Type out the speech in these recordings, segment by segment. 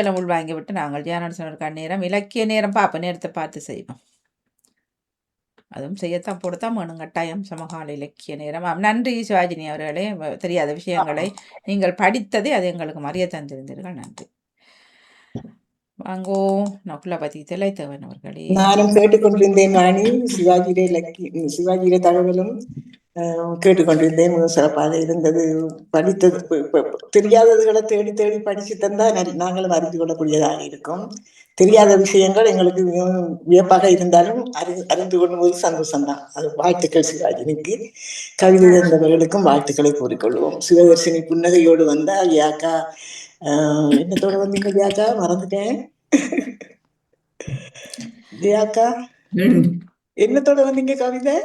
எல்லாம் உள்வாங்கி விட்டு நாங்கள் ஜானரசனருக்கான நேரம் இலக்கிய நேரம் பார்ப்போம் நேரத்தை பார்த்து செய்வோம். அதுவும் செய்யத்தான் போடத்தான் வேணும் கட்டாயம். சமகால இலக்கிய நேரம். நன்றி சிவாஜினி அவர்களே. தெரியாத விஷயங்களை நீங்கள் படித்ததை அது எங்களுக்கு மறிய தந்திருந்தீர்கள். நன்றி. வாங்கோ நகுலபதி திளைத்தவன் அவர்களே. நானும் கேட்டுக்கொண்டிருந்தேன் வாணி சிவாஜியிலே இலக்கிய சிவாஜியிலே தகவலும் கேட்டுக்கொண்டிருந்தேன். சிறப்பாக இருந்தது. படித்தது தெரியாததுகளை தேடி தேடி படிச்சு தந்தா நாங்களும் அறிந்து கொள்ளக்கூடியதாக இருக்கும். தெரியாத விஷயங்கள் எங்களுக்கு வியப்பாக இருந்தாலும் அறி அறிந்து கொள்ளும்போது சந்தோஷம்தான். அது வாழ்த்துக்கள் சிவாஜினிக்கு கவிதை தந்தவர்களுக்கும் வாழ்த்துக்களை கூறிக்கொள்வோம். சிவதர்சினி புன்னகையோடு வந்தா யாக்கா ஆஹ் என்னத்தோட வந்தீங்க ஜியாக்கா மறந்துட்டேன். ஜியாக்கா என்னத்தோட வந்தீங்க கவிதை?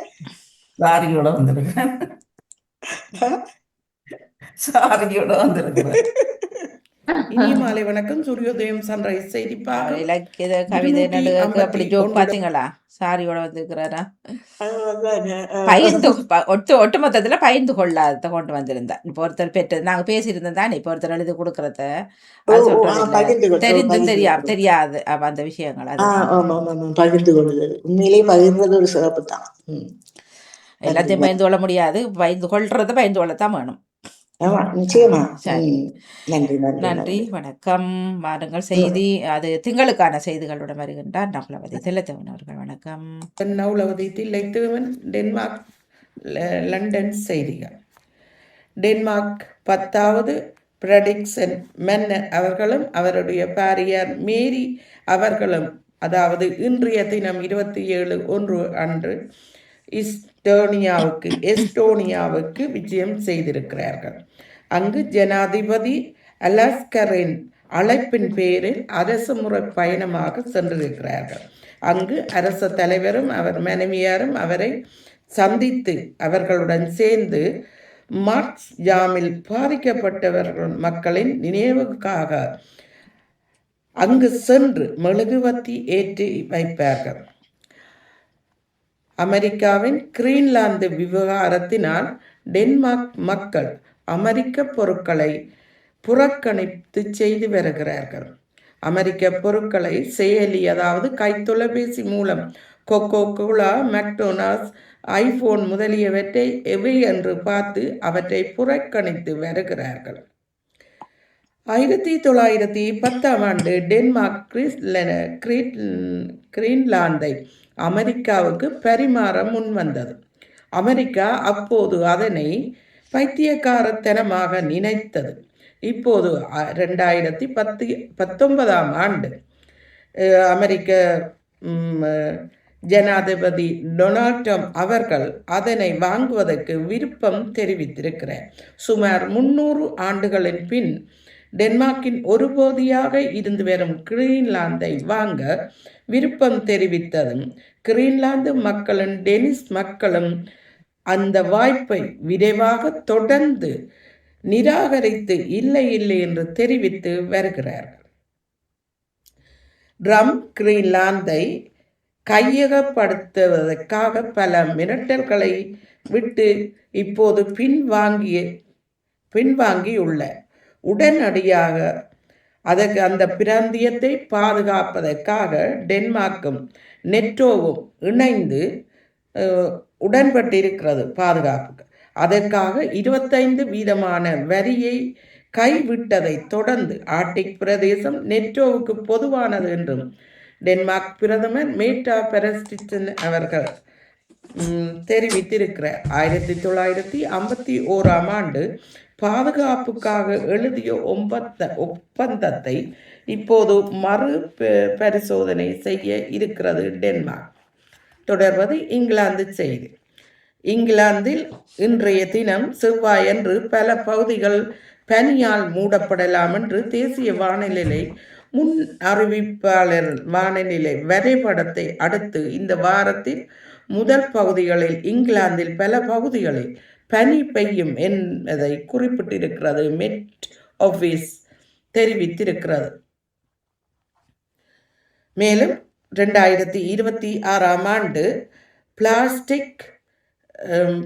சாரியோட வந்திருக்கேன் சாரியோட வந்திருக்கிறேன் இனிய மாலை வணக்கம் சூரியோதயம் சன்ரைஸ் செய்திப்பாக இலக்கிய கவிதை நடுக அப்படி ஜோக். பாத்தீங்களா சாரியோட வந்திருக்கிறாரா அதானே, ஆஹ் பயந்து ப- ஒட்டு ஒட்டுமொத்தத்துல பயந்து கொள்ளாத கொண்டு வந்திருந்தேன் இப்போ ஒருத்தர் பெற்றது நாங்க பேசியிருந்தோம் தானே இப்போ ஒருத்தர் எழுதி கொடுக்கறத. பகிர்ந்து தெரிந்து பகிர்ந்து தெரியா. தெரியாது அப்ப அந்த விஷயங்கள் பகிர்ந்து கொள்ளுதல் உண்மையிலேயே பகிர்ந்தது ஒரு சிறப்பு தான் ம். எல்லாத்தையும் பயந்து கொள்ள முடியாது. பயந்து கொள்றத பயந்து கொள்ளத்தான் வேணும். நன்றி வணக்கம். வாருங்கள். செய்தி அது திங்களுக்கான செய்திகளுடன் வருகின்றார் நகுலவதி தில்லத்தவன் அவர்கள். வணக்கம். நவுலவதி தில்லைத்தேவன் டென்மார்க் ல- லண்டன் செய்திகள். டென்மார்க் பத்தாவது பிரடிக்சன் மன்னர் அவர்களும் அவருடைய பாரியார் மேரி அவர்களும் அதாவது இன்றைய தினம் இருபத்தி ஏழு ஒன்று அன்று இஸ்டோனியாவுக்கு எஸ்டோனியாவுக்கு விஜயம் செய்திருக்கிறார்கள். அங்கு ஜனாதிபதி அலாஸ்கரின் அழைப்பின் பேரில் அரசு முறை பயணமாக சென்றிருக்கிறார்கள். அங்கு அரச தலைவரும் அவர் மனைவியாரும் அவரை சந்தித்து அவர்களுடன் சேர்ந்து மார்க்ஸ் ஜாமில் பாதிக்கப்பட்டவர்கள் மக்களின் நினைவுக்காக அங்கு சென்று மெழுகுவத்தி ஏற்றி வைப்பார்கள். அமெரிக்காவின் கிரீன்லாந்து விவகாரத்தினால் டென்மார்க் மக்கள் அமெரிக்க பொருட்களை புறக்கணித்து செய்து வருகிறார்கள். அமெரிக்க பொருட்களை செயலி அதாவது கைத்தொலைபேசி மூலம் கொக்கோ கோலா மெக்டோனாஸ் ஐபோன் முதலியவற்றை எவை என்று பார்த்து அவற்றை புறக்கணித்து வருகிறார்கள். ஆயிரத்தி தொள்ளாயிரத்தி பத்தாம் ஆண்டு டென்மார்க் கிரீஸ்ல- கிரீட்- கிரீன்லாந்தை அமெரிக்காவுக்கு பரிமாற முன்வந்தது. அமெரிக்கா அப்போது அதனை பைத்தியக்காரத்தனமாக நினைத்தது. இப்போது ரெண்டாயிரத்தி பத்து பத்தொன்பதாம் ஆண்டு அமெரிக்க ஜனாதிபதி டொனால்ட் ட்ரம்ப் அவர்கள் அதனை வாங்குவதற்கு விருப்பம் தெரிவித்திருக்கிறார் சுமார் முன்னூறு ஆண்டுகளின் பின் டென்மார்க்கின் ஒரு பகுதியாக இருந்து வரும் கிரீன்லாந்தை வாங்க விருப்பம் தெரிவித்ததும் கிரீன்லாந்து மக்களும் டெனிஸ் மக்களும் அந்த வாய்ப்பை விரைவாக தொடர்ந்து நிராகரித்து இல்லை இல்லை என்று தெரிவித்து வருகிறார். ட்ரம் கிரீன்லாந்தை கையகப்படுத்துவதற்காக பல மிரட்டல்களை விட்டு இப்போது பின்வாங்கிய பின்வாங்கியுள்ள உடனடியாக அதற்கு அந்த பிராந்தியத்தை பாதுகாப்பதற்காக டென்மார்க்கும் நெட்டோவும் இணைந்து உடன்பட்டிருக்கிறது பாதுகாப்புக்கு. அதற்காக இருபத்தைந்து வீதமான வரியை கைவிட்டதை தொடர்ந்து ஆர்டிக் பிரதேசம் நெட்டோவுக்கு பொதுவானது என்றும் டென்மார்க் பிரதமர் மேட்டா பெரஸ்டிச்சன் அவர்கள் தெரிவித்திருக்கிறார். ஆயிரத்தி தொள்ளாயிரத்தி ஐம்பத்தி ஓராம் ஆண்டு பாதுகாப்புக்காக எழுதிய ஒப்பந்த ஒப்பந்தத்தை இப்போது மறு பரிசோதனை செய்ய இருக்கிறது டென்மார்க். தொடர்வது இங்கிலாந்து செய்தி. இங்கிலாந்தில் இன்றைய தினம் செவ்வாயன்று பல பகுதிகள் பனியால் மூடப்படலாம் என்று தேசிய வானிலை முன் அறிவிப்பாளர் வானிலை வரைபடத்தை அடுத்து இந்த வாரத்தில் முதல் பகுதிகளில் இங்கிலாந்தில் பல பகுதிகளில் பனி பெய்யும் என்பதை குறிப்பிட்டிருக்கிறது. மெட் ஆஃபீஸ் தெரிவித்திருக்கிறது. மேலும் ரெண்டாயிரத்தி இருபத்தி ஆறாம் ஆண்டு பிளாஸ்டிக்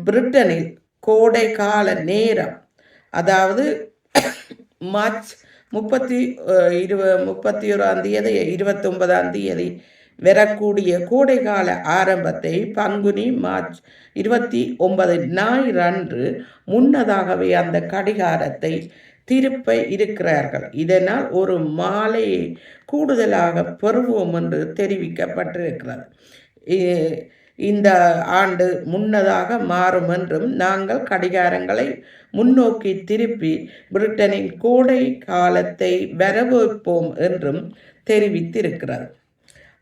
பிரிட்டனில் கோடை கால நேரம் அதாவது மார்ச் முப்பத்தி இருப முப்பத்தி ஓராம் தேதி இருபத்தி ஒன்பதாம் தேதி வரக்கூடிய கோடைகால ஆரம்பத்தை பங்குனி மார்ச் இருபத்தி ஒன்பது ஞாயிறு அன்று முன்னதாகவே அந்த கடிகாரத்தை திருப்ப இருக்கிறார்கள். இதனால் ஒரு மாலையை கூடுதலாக பெறுவோம் என்று தெரிவிக்கப்பட்டிருக்கிறது. இந்த ஆண்டு முன்னதாக மாறும் என்றும் நாங்கள் கடிகாரங்களை முன்னோக்கி திருப்பி பிரிட்டனின் கோடை காலத்தை வரவேற்போம் என்றும் தெரிவித்திருக்கிறது.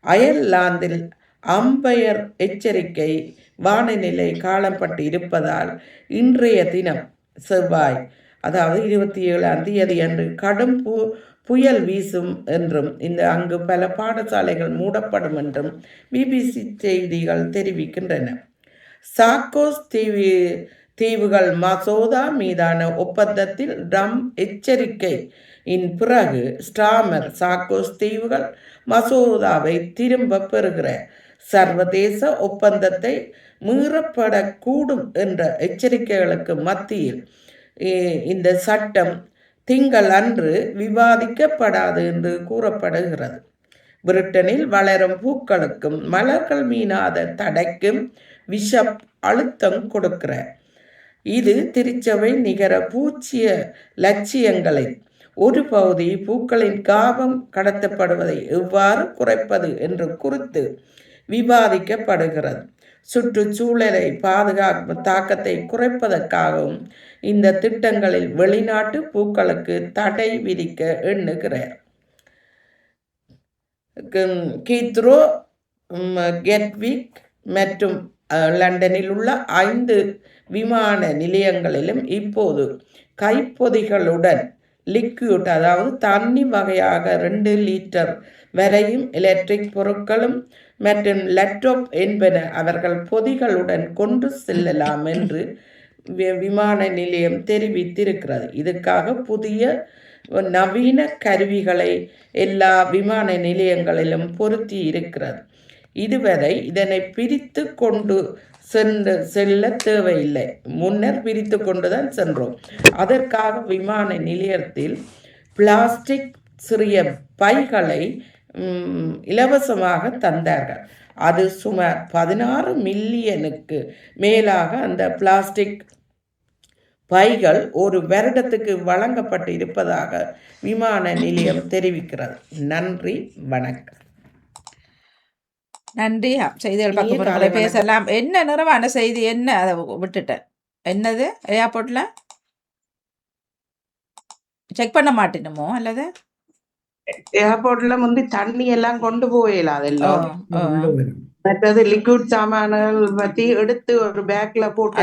அயர்லாந்தில் அம்பயர் எச்சரிக்கை வானிலை காலப்பட்டு இருப்பதால் இன்றைய தினம் செவ்வாய் அதாவது இருபத்தி ஏழாம் தேதி அன்று கடும் பு புயல் வீசும் என்றும் இந்த அங்கு பல பாடசாலைகள் மூடப்படும் என்றும் பிபிசி செய்திகள் தெரிவிக்கின்றன. சாக்கோஸ் தீவு தீவுகள் மசோதா மீதான ஒப்பந்தத்தில் ட்ரம் எச்சரிக்கை இன் பிறகு ஸ்டாமர் சாக்கோஸ் தீவுகள் மசோதாவை திரும்ப பெறுகிற சர்வதேச ஒப்பந்தத்தை மீறப்படக்கூடும் என்ற எச்சரிக்கைகளுக்கு மத்தியில் இந்த சட்டம் திங்கள் அன்று விவாதிக்கப்படாது என்று கூறப்படுகிறது. பிரிட்டனில் வளரும் பூக்களுக்கும் மலர்கள் மீனாத தடைக்கும் விஷப் அழுத்தம் கொடுக்கிற. இது திருச்சபை நிகர பூச்சிய லட்சியங்களை ஒரு பகுதி பூக்களின் காபம் கடத்தப்படுவதை எவ்வாறு குறைப்பது என்று குறித்து விவாதிக்கப்படுகிறது. சுற்றுச்சூழலை பாதுகாக்கும் தாக்கத்தை குறைப்பதற்காகவும் இந்த திட்டங்களில் வெளிநாட்டு பூக்களுக்கு தடை விதிக்க எண்ணுகிறார். கீத்ரோ கெட்விக் மற்றும் லண்டனில் உள்ள ஐந்து விமான நிலையங்களிலும் இப்போது கைப்பொதிகளுடன் லிக்யூட் அதாவது தண்ணி வகையாக ரெண்டு லிட்டர் வரையும் எலக்ட்ரிக் பொருட்களும் மற்றும் லேப்டாப் என்பன அவர்கள் பொதிகளுடன் கொண்டு செல்லலாம் என்று வி- விமான நிலையம் தெரிவித்திருக்கிறது. இதுக்காக புதிய நவீன கருவிகளை எல்லா விமான நிலையங்களிலும் பொருத்தி இருக்கிறது. இதுவரை இதனை பிரித்து கொண்டு சென்று செல்ல தேவையில்லை. முன்னர் பிரித்து கொண்டுதான் சென்றோம். அதற்காக விமான நிலையத்தில் பிளாஸ்டிக் சிறிய பைகளை இலவசமாக தந்தார்கள். அது சுமார் பதினாறு மில்லியனுக்கு மேலாக அந்த பிளாஸ்டிக் பைகள் ஒரு வருடத்துக்கு வழங்கப்பட்டு இருப்பதாக விமான நிலையம் தெரிவிக்கிறது. நன்றி வணக்கம். நன்றி. செய்திகள் பக்கம். பேசலாம். என்ன நிறைவான செய்தி? என்ன? அதை விட்டுட்டேன். என்னது? ஏர்போர்ட்ல செக் பண்ண மாட்டேனுமோ? அல்லது? ஏர்போர்ட்ல முந்தி தண்ணி எல்லாம் கொண்டு போயிடல ஓ, அதெல்லாம். மற்றது லிக்விட் சாமான்கள் பத்தி எடுத்து ஒரு பேக்ல போட்டு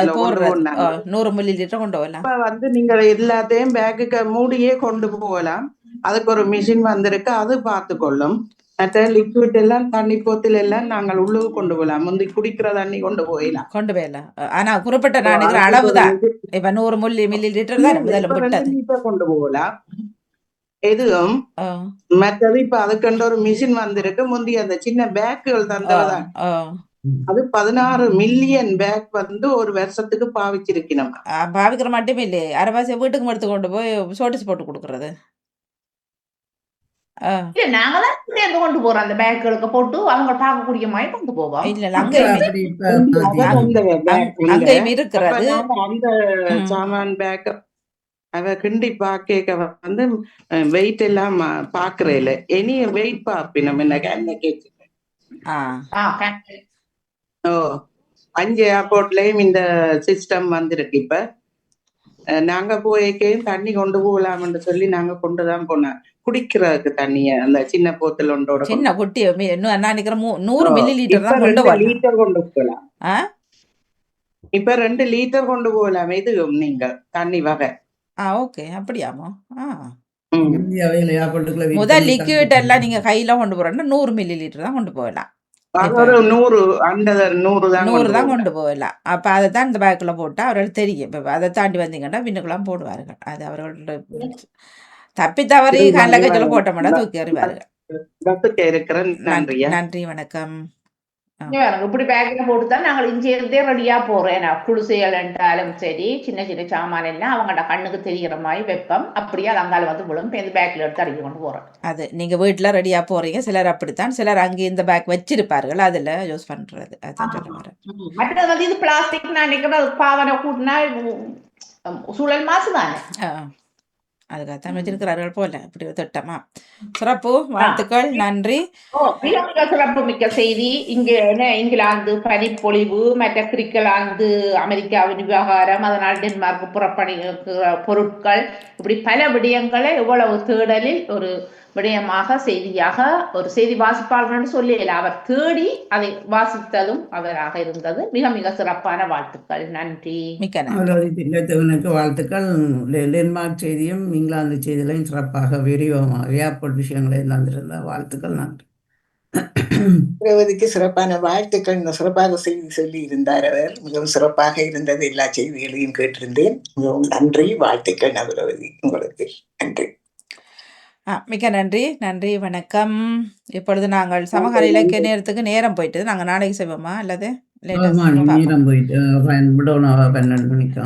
நூறு மில்லி லிட்டர் கொண்டு வரலாம் இப்ப வந்து நீங்க எல்லாத்தையும் பேக்குக்கு மூடியே கொண்டு போகலாம். அதுக்கு ஒரு மிஷின் வந்திருக்கு. அது பார்த்து கொள்ளும் மற்ற லிக்விட் எல்லாம் தண்ணி போத்தில் எல்லாம் நாங்கள் உள்ளுக்கு கொண்டு போகலாம். முந்தி குடிக்கிற தண்ணி கொண்டு போயிடலாம். கொண்டு போயிடலாம். ஆனா குறிப்பிட்ட நான் அளவு தான் இப்ப நூறு மில்லி மில்லி லிட்டர் தான் முதல்ல கொண்டு போகலாம். எதுவும் மற்றது இப்ப அதுக்கென்று ஒரு மிஷின் வந்திருக்கு. முந்தி அந்த சின்ன பேக்குகள் தந்தவதான். அது பதினாறு மில்லியன் பேக் வந்து ஒரு வருஷத்துக்கு பாவிச்சிருக்கணும். பாவிக்கிற மட்டுமே இல்லையே. அரைவாசி வீட்டுக்கு எடுத்து கொண்டு போய் சோட்டிஸ் போட்டு கொடுக்கறது. இல்ல நாங்கதான் சேர்ந்து கொண்டு போறோம் அந்த பேக்குகளுக்கு போட்டு அவங்க பார்க்கக்கூடிய மாதிரி கொண்டு போவோம். இல்ல அங்கேயும் அந்த இருக்கிறது. சாமான் பேக் அவ கிண்டி பாக்க வந்து வெயிட் எல்லாம் பாக்குறேல. இனி வெயிட் பாப்பினம் என்ன என்ன கேச்சு. ஓ அஞ்சு ஏர்போர்ட்லயும் இந்த சிஸ்டம் வந்திருக்கு இப்ப. நாங்க போய்க்கையும் தண்ணி கொண்டு போகலாம்னு சொல்லி நாங்க கொண்டுதான் போனோம் குடிக்கிறதுக்கு தண்ணிய அந்த சின்ன போத்தல் ஒன்றோட சின்ன குட்டி நான் நினைக்கிறேன் நூறு மில்லி லிட்டர் தான் கொண்டு லிட்டர் கொண்டு போகலாம். ஆ? இப்ப ரெண்டு லிட்டர் கொண்டு போகலாம். இது நீங்க தண்ணி வகை. ஆ ஓகே. அப்படியாமோ ஆ. முதல் லிக்விட் எல்லாம் நீங்க கையில கொண்டு போறோம்னா நூறு மில்லி லிட்டர் தான் கொண்டு போகலாம். நூறு நூறு தான் நூறு கொண்டு தான் போகலாம். கொண்டு போகலாம். அப்ப அதை தான் இந்த பேக்கில் போட்டா அவர்களுக்கு தெரியும். இப்போ அதை தாண்டி வந்தீங்கன்னா பின்னுக்கெல்லாம் போடுவார்கள். அது அவர்களோட தப்பி தவறி கல்ல கையில் வணக்கம். போட்டோம்னா தூக்கி நன்றியா? நன்றி வணக்கம். இப்படி பேக்ல போட்டு தான் நாங்கள் இஞ்சி இருந்தே ரெடியா போறோம் ஏன்னா குளிசைகள் என்றாலும் சரி சின்ன சின்ன சாமான் எல்லாம் அவங்களோட கண்ணுக்கு தெரிகிற மாதிரி வெப்பம். அப்படியே அங்கால வந்து விழும். இந்த பேக்ல எடுத்து அடிக்க கொண்டு போறோம் அது நீங்க வீட்ல ரெடியா போறீங்க. சிலர் அப்படித்தான் சிலர் அங்கே இந்த பேக் வச்சிருப்பார்கள். அதுல யூஸ் பண்றது அதான் சொல்ல வரேன். மற்றது வந்து இது பிளாஸ்டிக் நான் நினைக்கிறேன் பாவனை கூட்டினா சூழல் மாசு தானே அதுக்காகத்தான் வச்சிருக்கிறார்கள் போல. இப்படி ஒரு திட்டமா. சிறப்பு. வாழ்த்துக்கள். நன்றி. சிறப்பு மிக்க செய்தி. இங்க என்ன இங்கிலாந்து பனிப்பொழிவு மற்ற கிரிக்கலாந்து அமெரிக்காவின் விவகாரம் அதனால் டென்மார்க் புறப்பணிக்கிற பொருட்கள் இப்படி பல விடயங்களை இவ்வளவு தேடலில் ஒரு விடயமாக செய்தியாக ஒரு செய்தி வாசிப்பாளர்னு சொல்லல அவர் தேடி அதை வாசித்ததும் அவராக இருந்தது. மிக மிக சிறப்பான வாழ்த்துக்கள். நன்றி. மிக்க வாழ்த்துக்கள். டென்மார்க் செய்தியும் இங்கிலாந்து செய்திகளையும் சிறப்பாக விரிவாக ஏர்போர்ட் விஷயங்களை தந்திருந்த வாழ்த்துக்கள். நன்றி. ரேவதிக்கு சிறப்பான வாழ்த்துக்கள். இந்த சிறப்பாக செய்தி சொல்லி இருந்தார் அவர். மிகவும் சிறப்பாக இருந்தது. எல்லா செய்திகளையும் கேட்டிருந்தேன். மிகவும் நன்றி. வாழ்த்துக்கள் நவரவதி உங்களுக்கு நன்றி. மிக்க நன்றி. நன்றி வணக்கம். இப்பொழுது நாங்கள் சமகால இலக்கிய நேரத்துக்கு நேரம் போயிட்டு நாங்கள் நாளைக்கு செய்வோமா அல்லது நேரம் போயிட்டு பன்னெண்டு மணிக்கு.